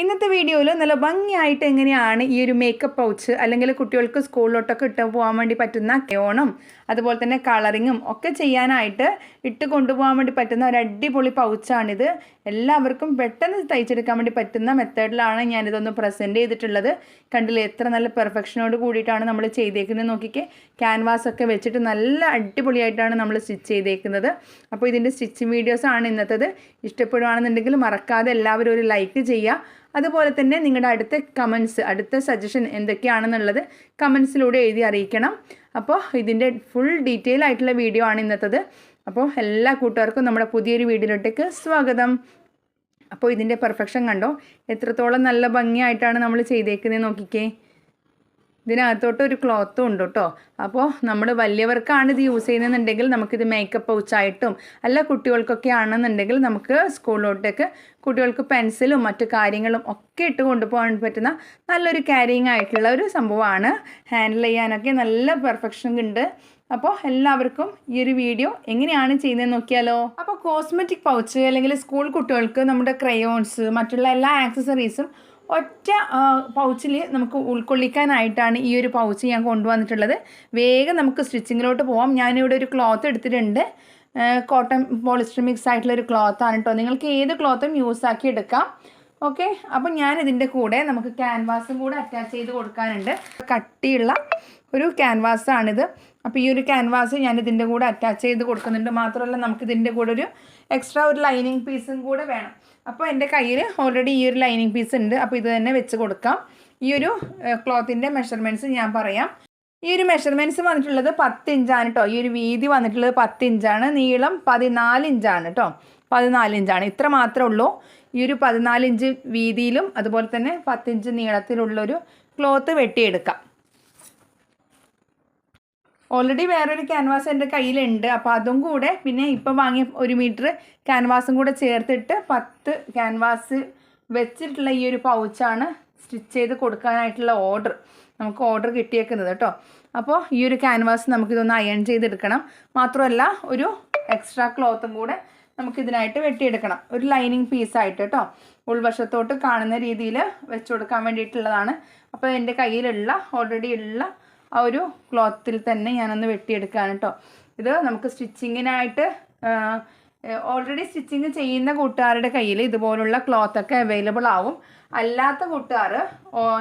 ഇന്നത്തെ വീഡിയോയിൽ നല്ല ഭംഗിയായിട്ട് എങ്ങനെയാണ് ഈ ഒരു മേക്കപ്പ് പൗച്ച് അല്ലെങ്കിൽ കുട്ടികൾക്ക് സ്കൂളിലോട്ടൊക്കെ ഇട്ട് പോകാൻ വേണ്ടി പറ്റുന്ന കേണം അതുപോലെ തന്നെ കളറിങ്ങും ഒക്കെ ചെയ്യാനായിട്ട് ഇട്ട് കൊണ്ടുപോകാൻ വേണ്ടി പറ്റുന്ന ഒരു അടിപൊളി പൗച്ചാണിത് എല്ലാവർക്കും പെട്ടെന്ന് തയ്ച്ചെടുക്കാൻ വേണ്ടി പറ്റുന്ന മെത്തേഡിലാണ് ഞാനിതൊന്ന് പ്രസന്റ് ചെയ്തിട്ടുള്ളത്. കണ്ടില്ലേ എത്ര നല്ല പെർഫെക്ഷനോട് കൂടിയിട്ടാണ് നമ്മൾ ചെയ്തേക്കുന്നത് നോക്കിക്കേ. ഒക്കെ വെച്ചിട്ട് നല്ല അടിപൊളിയായിട്ടാണ് നമ്മൾ സ്റ്റിച്ച് ചെയ്തേക്കുന്നത്. അപ്പോൾ ഇതിന്റെ സ്റ്റിച്ചിങ് വീഡിയോസാണ് ഇന്നത്തത്. ഇഷ്ടപ്പെടുകയാണെന്നുണ്ടെങ്കിൽ മറക്കാതെ എല്ലാവരും ഒരു ലൈക്ക് ചെയ്യുക. അതുപോലെ തന്നെ നിങ്ങളുടെ അടുത്ത കമൻസ് അടുത്ത സജഷൻ എന്തൊക്കെയാണെന്നുള്ളത് കമൻസിലൂടെ എഴുതി അറിയിക്കണം. അപ്പോൾ ഇതിന്റെ ഫുൾ ഡീറ്റെയിൽ ആയിട്ടുള്ള വീഡിയോ ആണ് ഇന്നത്തത്. അപ്പോൾ എല്ലാ കൂട്ടുകാർക്കും നമ്മുടെ പുതിയൊരു വീഡിയോയിലോട്ടേക്ക് സ്വാഗതം. അപ്പോൾ ഇതിന്റെ പെർഫെക്ഷൻ കണ്ടോ? എത്രത്തോളം നല്ല ഭംഗിയായിട്ടാണ് നമ്മൾ ചെയ്തേക്കുന്നത് നോക്കിക്കേ. ഇതിനകത്തോട്ട് ഒരു ക്ലോത്തും ഉണ്ട് കേട്ടോ അപ്പോൾ നമ്മൾ വലിയവർക്കാണ് ഇത് യൂസ് ചെയ്യുന്നതെന്നുണ്ടെങ്കിൽ നമുക്കിത് മേക്കപ്പ് പൗച്ചായിട്ടും അല്ല കുട്ടികൾക്കൊക്കെ ആണെന്നുണ്ടെങ്കിൽ നമുക്ക് സ്കൂളിലോട്ടേക്ക് കുട്ടികൾക്ക് പെൻസിലും മറ്റു കാര്യങ്ങളും ഒക്കെ ഇട്ട് കൊണ്ടുപോകാൻ പറ്റുന്ന നല്ലൊരു ക്യാരിങ് ആയിട്ടുള്ള ഒരു സംഭവമാണ്. ഹാൻഡിൽ ചെയ്യാനൊക്കെ നല്ല പെർഫെക്ഷൻ ഉണ്ട്. അപ്പോൾ എല്ലാവർക്കും ഈ ഒരു വീഡിയോ എങ്ങനെയാണ് ചെയ്യുന്നത് നോക്കിയാലോ? അപ്പോൾ കോസ്മെറ്റിക് പൗച്ച് അല്ലെങ്കിൽ സ്കൂൾ കുട്ടികൾക്ക് നമ്മുടെ ക്രയോൺസ് മറ്റുള്ള എല്ലാ ആക്സസറീസും ഒറ്റ പൗച്ചിൽ നമുക്ക് ഉൾക്കൊള്ളിക്കാനായിട്ടാണ് ഈ ഒരു പൗച്ച് ഞാൻ കൊണ്ടുവന്നിട്ടുള്ളത്. വേഗം നമുക്ക് സ്റ്റിച്ചിങ്ങിലോട്ട് പോവാം. ഞാനിവിടെ ഒരു ക്ലോത്ത് എടുത്തിട്ടുണ്ട്. കോട്ടൺ പോളിസ്റ്റർ മിക്സ് ആയിട്ടുള്ള ഒരു ക്ലോത്താണ് കേട്ടോ നിങ്ങൾക്ക് ഏത് ക്ലോത്തും യൂസ് ആക്കി എടുക്കാം. ഓക്കെ? അപ്പം ഞാനിതിന്റെ കൂടെ നമുക്ക് ക്യാൻവാസും കൂടെ അറ്റാച്ച് ചെയ്ത് കൊടുക്കാനുണ്ട്. കട്ടിയുള്ള ഒരു ക്യാൻവാസാണിത്. അപ്പോൾ ഈ ഒരു ക്യാൻവാസ് ഞാൻ ഇതിന്റെ കൂടെ അറ്റാച്ച് ചെയ്ത് കൊടുക്കുന്നുണ്ട്. മാത്രമല്ല നമുക്ക് ഇതിന്റെ കൂടെ ഒരു എക്സ്ട്രാ ഒരു ലൈനിങ് പീസും കൂടെ വേണം. അപ്പോൾ എന്റെ കയ്യിൽ ഓൾറെഡി ഈ ഒരു ലൈനിങ് പീസ് ഉണ്ട്. അപ്പോൾ ഇത് തന്നെ വെച്ച് കൊടുക്കാം. ഈ ഒരു ക്ലോത്തിന്റെ മെഷർമെന്റ്സ് ഞാൻ പറയാം. ഈ ഒരു മെഷർമെന്റ്സ് വന്നിട്ടുള്ളത് പത്ത് ഇഞ്ചാണ് കേട്ടോ ഈ ഒരു വീതി വന്നിട്ടുള്ളത് പത്ത് ഇഞ്ചാണ്. നീളം പതിനാല് ഇഞ്ചാണ് കേട്ടോ പതിനാല് ഇഞ്ചാണ്. ഇത്ര മാത്രമേ ഉള്ളൂ. ഈ ഒരു പതിനാലിഞ്ച് വീതിയിലും അതുപോലെ തന്നെ പത്തിഞ്ച് നീളത്തിലുള്ളൊരു ക്ലോത്ത് വെട്ടിയെടുക്കാം. ഓൾറെഡി വേറൊരു ക്യാൻവാസ് എന്റെ കയ്യിലുണ്ട്. അപ്പോൾ അതും കൂടെ പിന്നെ ഇപ്പം വാങ്ങിയ ഒരു മീറ്റർ ക്യാൻവാസും കൂടെ ചേർത്തിട്ട് പത്ത് ക്യാൻവാസ് വെച്ചിട്ടുള്ള ഈ ഒരു പൗച്ചാണ് സ്റ്റിച്ച് ചെയ്ത് കൊടുക്കാനായിട്ടുള്ള ഓർഡർ നമുക്ക് ഓർഡർ കിട്ടിയേക്കുന്നത് കേട്ടോ. അപ്പോൾ ഈ ഒരു ക്യാൻവാസ് നമുക്കിതൊന്ന് അയൺ ചെയ്തെടുക്കണം. മാത്രമല്ല ഒരു എക്സ്ട്രാ ക്ലോത്തും കൂടെ നമുക്കിതിനായിട്ട് വെട്ടിയെടുക്കണം. ഒരു ലൈനിങ് പീസായിട്ട് കേട്ടോ. ഉൾവശത്തോട്ട് കാണുന്ന രീതിയിൽ വെച്ച് കൊടുക്കാൻ വേണ്ടിയിട്ടുള്ളതാണ്. അപ്പോൾ എന്റെ കയ്യിലുള്ള ഓൾറെഡി ഉള്ള ആ ഒരു ക്ലോത്തിൽ തന്നെ ഞാനൊന്ന് വെട്ടിയെടുക്കുകയാണ് കേട്ടോ ഇത് നമുക്ക് സ്റ്റിച്ചിങ്ങിനായിട്ട് ഓൾറെഡി സ്റ്റിച്ചിങ് ചെയ്യുന്ന കൂട്ടുകാരുടെ കയ്യിൽ ഇതുപോലുള്ള ക്ലോത്തൊക്കെ അവൈലബിൾ ആവും. അല്ലാത്ത കൂട്ടുകാർ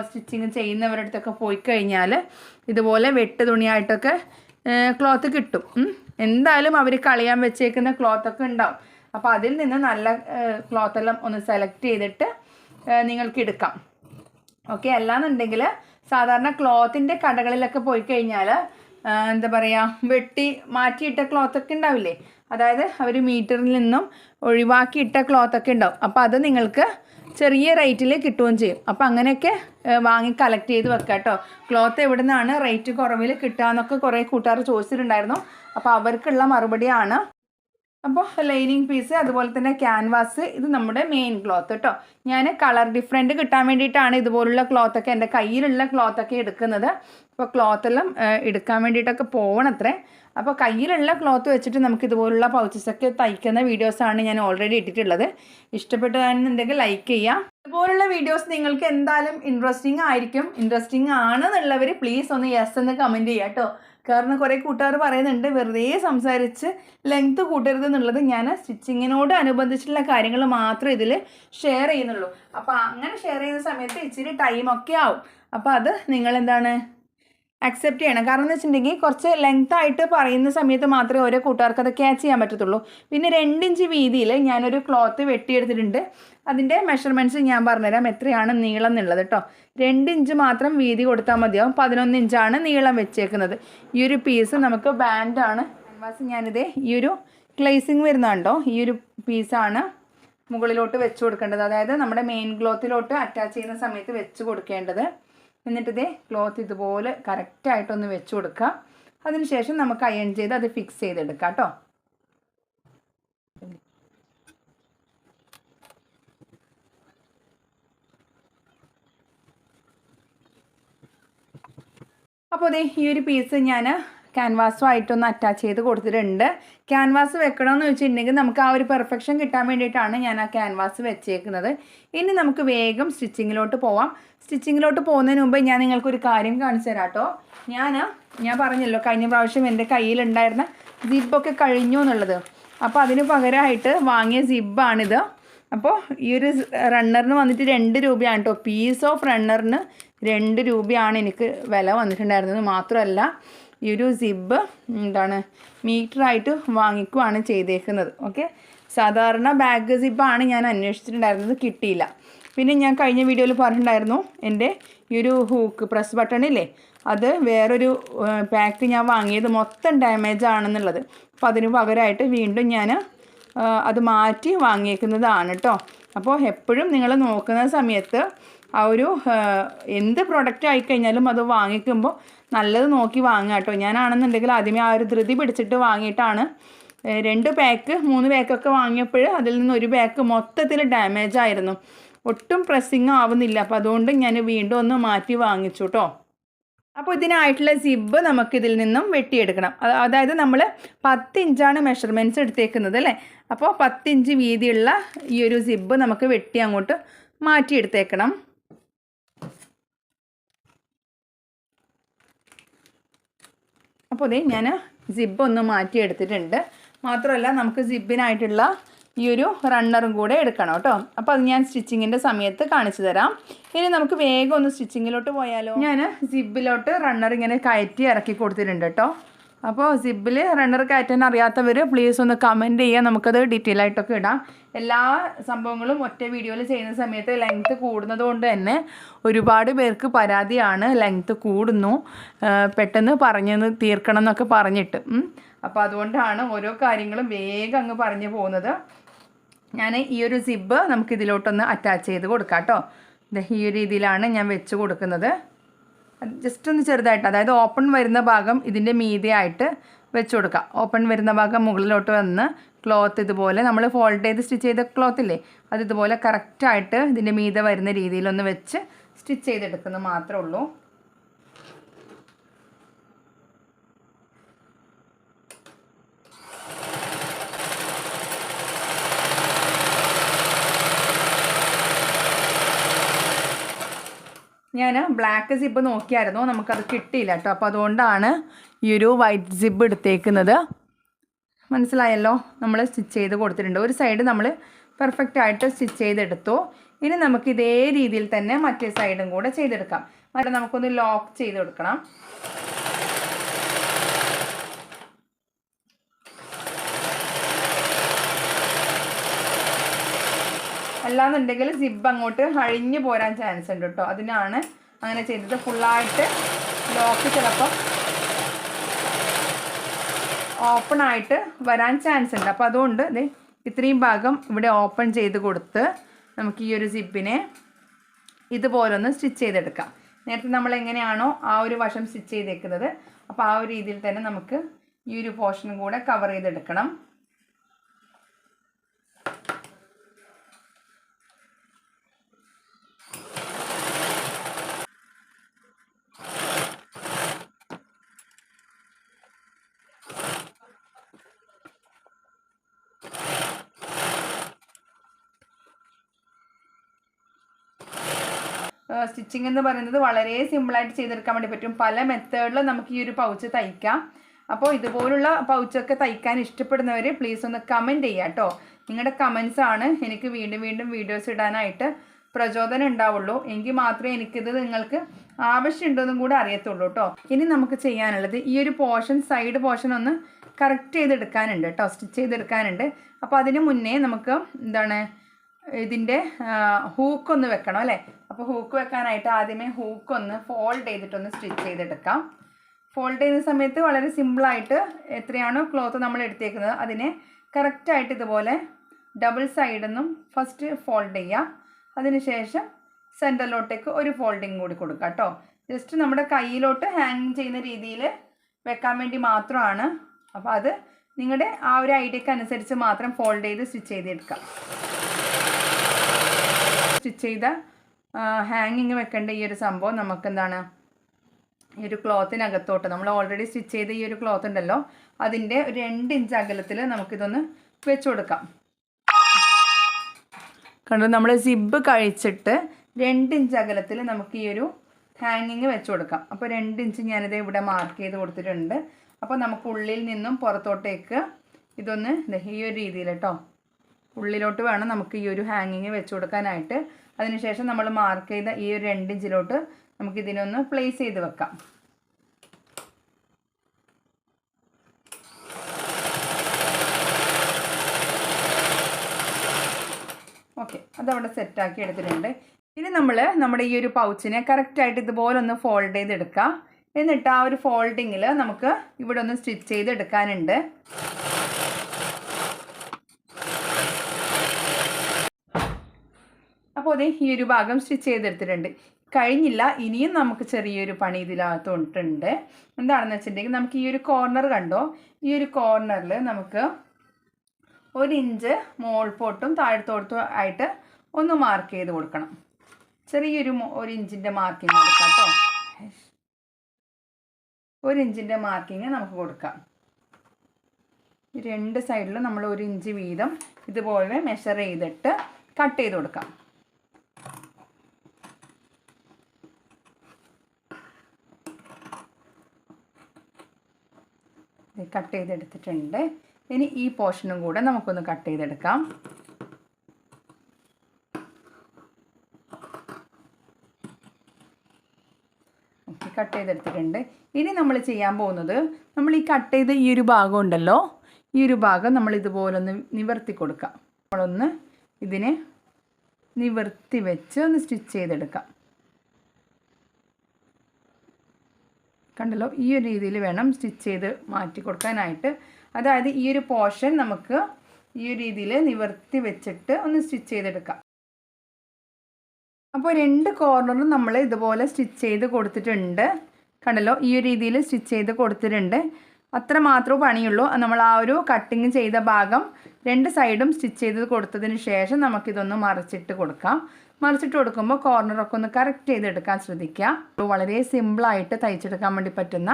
സ്റ്റിച്ചിങ് ചെയ്യുന്നവരുടെ അടുത്തൊക്കെ പോയി കഴിഞ്ഞാൽ ഇതുപോലെ വെട്ട് തുണിയായിട്ടൊക്കെ ക്ലോത്ത് കിട്ടും. എന്തായാലും അവർ കളയാൻ വെച്ചേക്കുന്ന ക്ലോത്തൊക്കെ ഉണ്ടാവും. അപ്പോൾ അതിൽ നിന്ന് നല്ല ക്ലോത്തെല്ലാം ഒന്ന് സെലക്ട് ചെയ്തിട്ട് നിങ്ങൾക്ക് എടുക്കാം. ഓക്കെ അല്ലാന്നുണ്ടെങ്കിൽ സാധാരണ ക്ലോത്തിന്റെ കടകളിലൊക്കെ പോയി കഴിഞ്ഞാൽ എന്താ പറയുക വെട്ടി മാറ്റിയിട്ട ക്ലോത്തൊക്കെ ഉണ്ടാവില്ലേ? അതായത് അവർ മീറ്ററിൽ നിന്നും ഒഴിവാക്കിയിട്ട ക്ലോത്തൊക്കെ ഉണ്ടാവും. അപ്പോൾ അത് നിങ്ങൾക്ക് ചെറിയ റേറ്റിൽ കിട്ടുകയും ചെയ്യും. അപ്പോൾ അങ്ങനെയൊക്കെ വാങ്ങി കളക്ട് ചെയ്ത് വെക്കുക കേട്ടോ ക്ലോത്ത് എവിടെ നിന്നാണ് റേറ്റ് കുറവിൽ കിട്ടുക എന്നൊക്കെ കുറേ കൂട്ടുകാർ ചോദിച്ചിട്ടുണ്ടായിരുന്നു. അപ്പോൾ അവർക്കുള്ള മറുപടിയാണ് അപ്പോൾ ലൈനിങ് പീസ് അതുപോലെ തന്നെ ക്യാൻവാസ് ഇത് നമ്മുടെ മെയിൻ ക്ലോത്ത് കേട്ടോ ഞാൻ കളർ ഡിഫറെന്റ് കിട്ടാൻ വേണ്ടിയിട്ടാണ് ഇതുപോലുള്ള ക്ലോത്തൊക്കെ എന്റെ കയ്യിലുള്ള ക്ലോത്തൊക്കെ എടുക്കുന്നത്. അപ്പോൾ ക്ലോത്തെല്ലാം എടുക്കാൻ വേണ്ടിയിട്ടൊക്കെ പോകണത്രേ അപ്പോൾ കയ്യിലുള്ള ക്ലോത്ത് വെച്ചിട്ട് നമുക്ക് ഇതുപോലുള്ള പൗച്ചസൊക്കെ തയ്ക്കുന്ന വീഡിയോസാണ് ഞാൻ ഓൾറെഡി ഇട്ടിട്ടുള്ളത്. ഇഷ്ടപ്പെട്ടതാണെന്നുണ്ടെങ്കിൽ ലൈക്ക് ചെയ്യാം. ഇതുപോലുള്ള വീഡിയോസ് നിങ്ങൾക്ക് എന്തായാലും ഇൻട്രസ്റ്റിംഗ് ആയിരിക്കും. ഇൻട്രസ്റ്റിംഗ് ആണെന്നുള്ളവർ പ്ലീസ് ഒന്ന് യെസ് എന്ന് കമന്റ് ചെയ്യാം കേട്ടോ കാരണം കുറേ കൂട്ടുകാർ പറയുന്നുണ്ട് വെറുതെ സംസാരിച്ച് ലെങ്ത് കൂട്ടരുത് എന്നുള്ളത് ഞാൻ സ്റ്റിച്ചിങ്ങിനോട് അനുബന്ധിച്ചിട്ടുള്ള കാര്യങ്ങൾ മാത്രം ഇതിൽ ഷെയർ ചെയ്യുന്നുള്ളൂ. അപ്പോൾ അങ്ങനെ ഷെയർ ചെയ്യുന്ന സമയത്ത് ഇച്ചിരി ടൈമൊക്കെ ആവും. അപ്പോൾ അത് നിങ്ങളെന്താണ്? അക്സെപ്റ്റ് ചെയ്യണം. കാരണം എന്ന് വെച്ചിട്ടുണ്ടെങ്കിൽ കുറച്ച് ലെങ്ത് ആയിട്ട് പറയുന്ന സമയത്ത് മാത്രമേ ഓരോ കൂട്ടുകാർക്ക് അത് ക്യാച്ച് ചെയ്യാൻ പറ്റത്തുള്ളൂ. പിന്നെ രണ്ടിഞ്ച് വീതിയിൽ ഞാനൊരു ക്ലോത്ത് വെട്ടിയെടുത്തിട്ടുണ്ട്. അതിന്റെ മെഷർമെന്റ്സ് ഞാൻ പറഞ്ഞുതരാം എത്രയാണ് നീളം എന്നുള്ളത് കേട്ടോ രണ്ട് ഇഞ്ച് മാത്രം വീതി കൊടുത്താൽ മതിയാവും. പതിനൊന്ന് ഇഞ്ചാണ് നീളം വെച്ചേക്കുന്നത്. ഈ ഒരു പീസ് നമുക്ക് ബാൻഡാണ് ക്യാൻവാസ് ഞാനിത് ഈ ഒരു ക്ലേസിങ് വരുന്നുണ്ടോ ഈ ഒരു പീസാണ് മുകളിലോട്ട് വെച്ച് കൊടുക്കേണ്ടത്. അതായത് നമ്മുടെ മെയിൻ ക്ലോത്തിലോട്ട് അറ്റാച്ച് ചെയ്യുന്ന സമയത്ത് വെച്ച് കൊടുക്കേണ്ടത്. എന്നിട്ട് ഇതേ ക്ലോത്ത് ഇതുപോലെ കറക്റ്റായിട്ടൊന്ന് വെച്ച് കൊടുക്കുക. അതിനുശേഷം നമുക്ക് അയൺ ചെയ്ത് അത് ഫിക്സ് ചെയ്തെടുക്കാം കേട്ടോ. അപ്പോൾ അതെ ഈ ഒരു പീസ് ഞാൻ ക്യാൻവാസും ആയിട്ടൊന്ന് അറ്റാച്ച് ചെയ്ത് കൊടുത്തിട്ടുണ്ട്. ക്യാൻവാസ് വെക്കണമെന്ന് വെച്ചിട്ടുണ്ടെങ്കിൽ നമുക്ക് ആ ഒരു പെർഫെക്ഷൻ കിട്ടാൻ വേണ്ടിയിട്ടാണ് ഞാൻ ആ ക്യാൻവാസ് വെച്ചേക്കുന്നത്. ഇനി നമുക്ക് വേഗം സ്റ്റിച്ചിങ്ങിലോട്ട് പോവാം. സ്റ്റിച്ചിങ്ങിലോട്ട് പോകുന്നതിന് മുമ്പ് ഞാൻ നിങ്ങൾക്കൊരു കാര്യം കാണിച്ചു തരാം കേട്ടോ. ഞാൻ ഞാൻ പറഞ്ഞല്ലോ കഴിഞ്ഞ പ്രാവശ്യം എന്റെ കയ്യിലുണ്ടായിരുന്ന സിബൊക്കെ കഴിഞ്ഞു എന്നുള്ളത്. അപ്പോൾ അതിന് പകരമായിട്ട് വാങ്ങിയ സിബാണിത് അപ്പോൾ ഈ ഒരു റണ്ണറിന് വന്നിട്ട് രണ്ട് രൂപയാണ് കേട്ടോ. പീസ് ഓഫ് റണ്ണറിന് രണ്ട് രൂപയാണ് എനിക്ക് വില വന്നിട്ടുണ്ടായിരുന്നത്. മാത്രമല്ല ഈ ഒരു സിബ് എന്താണ് മീറ്ററായിട്ട് വാങ്ങിക്കുവാണ് ചെയ്തേക്കുന്നത്. ഓക്കെ സാധാരണ ബാഗ് സിബാണ് ഞാൻ അന്വേഷിച്ചിട്ടുണ്ടായിരുന്നത് കിട്ടിയില്ല. പിന്നെ ഞാൻ കഴിഞ്ഞ വീഡിയോയിൽ പറഞ്ഞിട്ടുണ്ടായിരുന്നു എന്റെ ഈ ഒരു ഹൂക്ക് പ്രസ് ബട്ടണില്ലേ അത് വേറൊരു പാക്ക് ഞാൻ വാങ്ങിയത് മൊത്തം ഡാമേജ് ആണെന്നുള്ളത്. അപ്പോൾ അതിന് പകരമായിട്ട് വീണ്ടും ഞാൻ അത് മാറ്റി വാങ്ങിയേക്കുന്നതാണ് കേട്ടോ അപ്പോൾ എപ്പോഴും നിങ്ങൾ നോക്കുന്ന സമയത്ത് ആ ഒരു എന്ത് പ്രൊഡക്റ്റ് ആയിക്കഴിഞ്ഞാലും അത് വാങ്ങിക്കുമ്പോൾ നല്ലത് നോക്കി വാങ്ങുക കേട്ടോ. ഞാനാണെന്നുണ്ടെങ്കിൽ ആദ്യമേ ആ ഒരു ധൃതി പിടിച്ചിട്ട് വാങ്ങിയിട്ടാണ്. രണ്ട് പാക്ക് മൂന്ന് പാക്കൊക്കെ വാങ്ങിയപ്പോൾ അതിൽ നിന്ന് ഒരു പാക്ക് മൊത്തത്തിൽ ഡാമേജ് ആയിരുന്നു. ഒട്ടും പ്രസ്സിങ് ആവുന്നില്ല. അപ്പോൾ അതുകൊണ്ട് ഞാൻ വീണ്ടും ഒന്ന് മാറ്റി വാങ്ങിച്ചു കേട്ടോ. അപ്പോൾ ഇതിനായിട്ടുള്ള സിബ് നമുക്കിതിൽ നിന്നും വെട്ടിയെടുക്കണം. അതായത് നമ്മൾ പത്ത് ഇഞ്ചാണ് മെഷർമെന്റ്സ് എടുത്തേക്കുന്നത് അല്ലേ? അപ്പോൾ പത്ത് ഇഞ്ച് വീതിയുള്ള ഈ ഒരു സിബ് നമുക്ക് വെട്ടി അങ്ങോട്ട് മാറ്റിയെടുത്തേക്കണം. അപ്പോൾ ഇതേ ഞാൻ സിബ് ഒന്ന് മാറ്റി എടുത്തിട്ടുണ്ട് മാത്രമല്ല നമുക്ക് സിബിനായിട്ടുള്ള ഈ ഒരു റണ്ണറും കൂടെ എടുക്കണം കേട്ടോ. അപ്പോൾ അത് ഞാൻ സ്റ്റിച്ചിങ്ങിന്റെ സമയത്ത് കാണിച്ചു തരാം. ഇനി നമുക്ക് വേഗം ഒന്ന് സ്റ്റിച്ചിങ്ങിലോട്ട് പോയാലോ? ഞാൻ സിബിലോട്ട് റണ്ണർ ഇങ്ങനെ കയറ്റി ഇറക്കി കൊടുത്തിട്ടുണ്ട് കേട്ടോ. അപ്പോൾ സിബിൽ റണ്ണർ കയറ്റാൻ അറിയാത്തവർ പ്ലീസ് ഒന്ന് കമന്റ് ചെയ്യുക നമുക്കത് ഡീറ്റെയിൽ ആയിട്ടൊക്കെ ഇടാം. എല്ലാ സംഭവങ്ങളും ഒറ്റ വീഡിയോയിൽ ചെയ്യുന്ന സമയത്ത് ലെങ്ത്ത് കൂടുന്നത് കൊണ്ട് തന്നെ ഒരുപാട് പേർക്ക് പരാതിയാണ് ലെങ്ത്ത് കൂടുന്നു. പെട്ടെന്ന് പറഞ്ഞെന്ന് തീർക്കണം എന്നൊക്കെ പറഞ്ഞിട്ട്. അപ്പോൾ അതുകൊണ്ടാണ് ഓരോ കാര്യങ്ങളും വേഗം അങ്ങ് പറഞ്ഞു പോകുന്നത്. ഞാൻ ഈ ഒരു സിബ് നമുക്ക് ഇതിലോട്ടൊന്ന് അറ്റാച്ച് ചെയ്ത് കൊടുക്കാം കേട്ടോ. ഈ രീതിയിലാണ് ഞാൻ വെച്ച് കൊടുക്കുന്നത്. ജസ്റ്റ് ഒന്ന് ചെറുതായിട്ട് അതായത് ഓപ്പൺ വരുന്ന ഭാഗം ഇതിന്റെ മീതിയായിട്ട് വെച്ച് കൊടുക്കുക. ഓപ്പൺ വരുന്ന ഭാഗം മുകളിലോട്ട് വന്ന് ക്ലോത്ത് ഇതുപോലെ നമ്മൾ ഫോൾഡ് ചെയ്ത് സ്റ്റിച്ച് ചെയ്ത ക്ലോത്ത് ഇല്ലേ അത് ഇതുപോലെ കറക്റ്റായിട്ട് ഇതിന്റെ മീതെ വരുന്ന രീതിയിലൊന്ന് വെച്ച് സ്റ്റിച്ച് ചെയ്തെടുക്കുന്നത് മാത്രമേ ഉള്ളൂ. ഞാൻ ബ്ലാക്ക് സിബ് നോക്കിയായിരുന്നു. നമുക്കത് കിട്ടിയില്ല കേട്ടോ. അപ്പോൾ അതുകൊണ്ടാണ് ഈ ഒരു വൈറ്റ് സിബ് എടുത്തേക്കുന്നത്. മനസ്സിലായല്ലോ? നമ്മൾ സ്റ്റിച്ച് ചെയ്ത് കൊടുത്തിട്ടുണ്ട്. ഒരു സൈഡ് നമ്മൾ പെർഫെക്റ്റ് ആയിട്ട് സ്റ്റിച്ച് ചെയ്തെടുത്തു. ഇനി നമുക്ക് ഇതേ രീതിയിൽ തന്നെ മറ്റേ സൈഡും കൂടെ ചെയ്തെടുക്കാം. മറ്റേ നമുക്കൊന്ന് ലോക്ക് ചെയ്ത് കൊടുക്കണം. അല്ലാന്നുണ്ടെങ്കിൽ സിബ് അങ്ങോട്ട് അഴിഞ്ഞു പോരാൻ ചാൻസ് ഉണ്ട് കേട്ടോ അതിനാണ് അങ്ങനെ ചെയ്തത്. ഫുള്ളായിട്ട് ലോക്ക് ചിലപ്പം ഓപ്പൺ ആയിട്ട് വരാൻ ചാൻസ് ഉണ്ട്. അപ്പോൾ അതുകൊണ്ട് ഇത് ഇത്രയും ഭാഗം ഇവിടെ ഓപ്പൺ ചെയ്ത് കൊടുത്ത് നമുക്ക് ഈ ഒരു സിബിനെ ഇതുപോലൊന്ന് സ്റ്റിച്ച് ചെയ്തെടുക്കാം. നേരത്തെ നമ്മൾ എങ്ങനെയാണോ ആ ഒരു വശം സ്റ്റിച്ച് ചെയ്തേക്കുന്നത്. അപ്പോൾ ആ ഒരു രീതിയിൽ തന്നെ നമുക്ക് ഈ ഒരു പോർഷനും കൂടെ കവർ ചെയ്തെടുക്കണം. സ്റ്റിച്ചിങ് എന്ന് പറയുന്നത് വളരെ സിമ്പിളായിട്ട് ചെയ്തെടുക്കാൻ വേണ്ടി പറ്റും. പല മെത്തേഡിൽ നമുക്ക് ഈ ഒരു പൗച്ച് തയ്ക്കാം. അപ്പോൾ ഇതുപോലുള്ള പൗച്ചൊക്കെ തയ്ക്കാൻ ഇഷ്ടപ്പെടുന്നവർ പ്ലീസ് ഒന്ന് കമന്റ് ചെയ്യുക കേട്ടോ. നിങ്ങളുടെ കമൻസ് ആണ് എനിക്ക് വീണ്ടും വീണ്ടും വീഡിയോസ് ഇടാനായിട്ട് പ്രചോദനം ഉണ്ടാവുള്ളൂ. എങ്കിൽ മാത്രമേ എനിക്കിത് നിങ്ങൾക്ക് ആവശ്യമുണ്ടെന്നും കൂടെ അറിയത്തുള്ളൂ കേട്ടോ. ഇനി നമുക്ക് ചെയ്യാനുള്ളത് ഈ ഒരു പോർഷൻ സൈഡ് പോർഷൻ ഒന്ന് കറക്റ്റ് ചെയ്തെടുക്കാനുണ്ട് കേട്ടോ. സ്റ്റിച്ച് ചെയ്തെടുക്കാനുണ്ട്. അപ്പോൾ അതിന് മുന്നേ നമുക്ക് എന്താണ് ഇതിന്റെ ഹൂക്കൊന്ന് വെക്കണം അല്ലേ? അപ്പോൾ ഹൂക്ക് വെക്കാനായിട്ട് ആദ്യമേ ഹൂക്കൊന്ന് ഫോൾഡ് ചെയ്തിട്ടൊന്ന് സ്റ്റിച്ച് ചെയ്തെടുക്കാം. ഫോൾഡ് ചെയ്യുന്ന സമയത്ത് വളരെ സിമ്പിളായിട്ട് എത്രയാണോ ക്ലോത്ത് നമ്മൾ എടുത്തേക്കുന്നത് അതിനെ കറക്റ്റായിട്ട് ഇതുപോലെ ഡബിൾ സൈഡിൽ നിന്നും ഫസ്റ്റ് ഫോൾഡ് ചെയ്യുക അതിനുശേഷം സെന്ററിലോട്ടേക്ക് ഒരു ഫോൾഡിങ് കൂടി കൊടുക്കുക കേട്ടോ. ജസ്റ്റ് നമ്മുടെ കയ്യിലോട്ട് ഹാങ് ചെയ്യുന്ന രീതിയിൽ വെക്കാൻ വേണ്ടി മാത്രമാണ്. അപ്പോൾ അത് നിങ്ങളുടെ ആ ഒരു ഐഡിയക്ക് അനുസരിച്ച് മാത്രം ഫോൾഡ് ചെയ്ത് സ്റ്റിച്ച് ചെയ്തെടുക്കാം. സ്റ്റിച്ച് ചെയ്ത ഹാങ്ങിങ് വെക്കേണ്ട ഈ ഒരു സംഭവം നമുക്ക് എന്താണ് ഈ ഒരു ക്ലോത്തിനകത്തോട്ട് നമ്മൾ ഓൾറെഡി സ്റ്റിച്ച് ചെയ്ത ഈ ഒരു ക്ലോത്ത് ഉണ്ടല്ലോ അതിന്റെ ഒരു രണ്ട് ഇഞ്ച് അകലത്തിൽ നമുക്കിതൊന്ന് വെച്ച് കൊടുക്കാം. കണ്ടു നമ്മൾ സിബ് കഴിച്ചിട്ട് രണ്ട് ഇഞ്ച് അകലത്തിൽ നമുക്ക് ഈ ഒരു ഹാങ്ങിങ് വെച്ച് കൊടുക്കാം. അപ്പോൾ രണ്ട് ഇഞ്ച് ഞാനിത് ഇവിടെ മാർക്ക് ചെയ്ത് കൊടുത്തിട്ടുണ്ട്. അപ്പോൾ നമുക്ക് ഉള്ളിൽ നിന്നും പുറത്തോട്ടേക്ക് ഇതൊന്ന് ഈ ഒരു രീതിയിൽ കേട്ടോ ഉള്ളിലോട്ട് വേണം നമുക്ക് ഈ ഒരു ഹാങ്ങിങ് വെച്ച് കൊടുക്കാനായിട്ട്. അതിനുശേഷം നമ്മൾ മാർക്ക് ചെയ്ത ഈ ഒരു രണ്ട് ഇഞ്ചിലോട്ട് നമുക്ക് ഇതിനൊന്ന് പ്ലേസ് ചെയ്ത് വെക്കാം. ഓക്കെ അതവിടെ സെറ്റാക്കി എടുത്തിട്ടുണ്ട്. ഇനി നമ്മൾ നമ്മുടെ ഈ ഒരു പൗച്ചിനെ കറക്റ്റായിട്ട് ഇതുപോലെ ഒന്ന് ഫോൾഡ് ചെയ്തെടുക്കുക എന്നിട്ട് ആ ഒരു ഫോൾഡിങ്ങിൽ നമുക്ക് ഇവിടെ ഒന്ന് സ്റ്റിച്ച് ചെയ്ത് അപ്പോൾ ഈ ഒരു ഭാഗം സ്റ്റിച്ച് ചെയ്തെടുത്തിട്ടുണ്ട്. കഴിഞ്ഞില്ല ഇനിയും നമുക്ക് ചെറിയൊരു പണി ഇതിനകത്തോട്ടുണ്ട് എന്താണെന്ന് വെച്ചിട്ടുണ്ടെങ്കിൽ നമുക്ക് ഈ ഒരു കോർണർ കണ്ടോ? ഈ ഒരു കോർണറിൽ നമുക്ക് ഒരു ഇഞ്ച് മോൾ പോട്ടും താഴത്തോട്ടും ആയിട്ട് ഒന്ന് മാർക്ക് ചെയ്ത് കൊടുക്കണം. ചെറിയൊരു ഒരു ഇഞ്ചിന്റെ മാർക്കിങ് കൊടുക്കാം കേട്ടോ. ഒരു ഇഞ്ചിന്റെ മാർക്കിങ് നമുക്ക് കൊടുക്കാം. രണ്ട് സൈഡിലും നമ്മൾ ഒരു ഇഞ്ച് വീതം ഇതുപോലെ മെഷർ ചെയ്തിട്ട് കട്ട് ചെയ്ത് കൊടുക്കാം. കട്ട് ചെയ്തെടുത്തിട്ടുണ്ട് ഇനി ഈ പോർഷനും കൂടെ നമുക്കൊന്ന് കട്ട് ചെയ്തെടുക്കാം ഓക്കെ കട്ട് ചെയ്തെടുത്തിട്ടുണ്ട് ഇനി നമ്മൾ ചെയ്യാൻ പോകുന്നത് നമ്മൾ ഈ കട്ട് ചെയ്ത ഈ ഒരു ഭാഗം ഉണ്ടല്ലോ ഈ ഒരു ഭാഗം നമ്മൾ ഇതുപോലെ ഒന്ന് നിവർത്തി കൊടുക്കാം. നമ്മളൊന്ന് ഇതിനെ നിവർത്തി വെച്ച് ഒന്ന് സ്റ്റിച്ച് ചെയ്തെടുക്കാം. കണ്ടല്ലോ ഈ ഒരു രീതിയിൽ വേണം സ്റ്റിച്ച് ചെയ്ത് മാറ്റി കൊടുക്കാനായിട്ട്. അതായത് ഈ ഒരു പോർഷൻ നമുക്ക് ഈ ഒരു രീതിയിൽ നിവർത്തി വെച്ചിട്ട് ഒന്ന് സ്റ്റിച്ച് ചെയ്തെടുക്കാം. അപ്പോൾ രണ്ട് കോർണറും നമ്മൾ ഇതുപോലെ സ്റ്റിച്ച് ചെയ്ത് കൊടുത്തിട്ടുണ്ട്. കണ്ടല്ലോ ഈ ഒരു രീതിയിൽ സ്റ്റിച്ച് ചെയ്ത് കൊടുത്തിട്ടുണ്ട്. അത്ര മാത്രമേ പണിയുള്ളൂ. നമ്മൾ ആ ഒരു കട്ടിങ് ചെയ്ത ഭാഗം രണ്ട് സൈഡും സ്റ്റിച്ച് ചെയ്ത് കൊടുത്തതിന് ശേഷം നമുക്കിതൊന്ന് മറിച്ചിട്ട് കൊടുക്കാം. മറിച്ചിട്ട് കൊടുക്കുമ്പോൾ കോർണറൊക്കെ ഒന്ന് കറക്റ്റ് ചെയ്തെടുക്കാൻ ശ്രദ്ധിക്കുക. വളരെ സിമ്പിളായിട്ട് തയ്ച്ചെടുക്കാൻ വേണ്ടി പറ്റുന്ന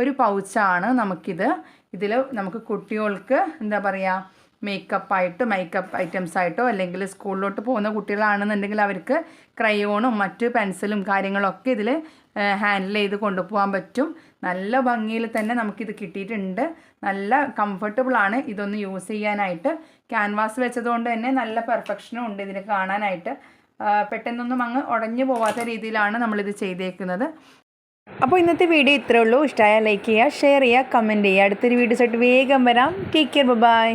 ഒരു പൗച്ചാണ് നമുക്കിത്. ഇതിൽ നമുക്ക് കുട്ടികൾക്ക് എന്താ പറയുക മേക്കപ്പ് ആയിട്ട് മേക്കപ്പ് ഐറ്റംസ് ആയിട്ടോ അല്ലെങ്കിൽ സ്കൂളിലോട്ട് പോകുന്ന കുട്ടികളാണെന്നുണ്ടെങ്കിൽ അവർക്ക് ക്രയോണും മറ്റ് പെൻസിലും കാര്യങ്ങളൊക്കെ ഇതിൽ ഹാൻഡിൽ ചെയ്ത് കൊണ്ടുപോകാൻ പറ്റും. നല്ല ഭംഗിയിൽ തന്നെ നമുക്കിത് കിട്ടിയിട്ടുണ്ട്. നല്ല കംഫർട്ടബിളാണ് ഇതൊന്ന് യൂസ് ചെയ്യാനായിട്ട്. ക്യാൻവാസ് വെച്ചതുകൊണ്ട് തന്നെ നല്ല പെർഫെക്ഷനും ഉണ്ട് ഇതിന് കാണാനായിട്ട്. പെട്ടെന്നൊന്നും അങ്ങ് ഉടഞ്ഞു പോവാത്ത രീതിയിലാണ് നമ്മളിത് ചെയ്തേക്കുന്നത്. അപ്പോൾ ഇന്നത്തെ വീഡിയോ ഇത്രയേ ഉള്ളൂ. ഇഷ്ടമായാൽ ലൈക്ക് ചെയ്യുക ഷെയർ ചെയ്യുക കമന്റ് ചെയ്യുക. അടുത്തൊരു വീഡിയോസായിട്ട് വേഗം വരാം. Take care bye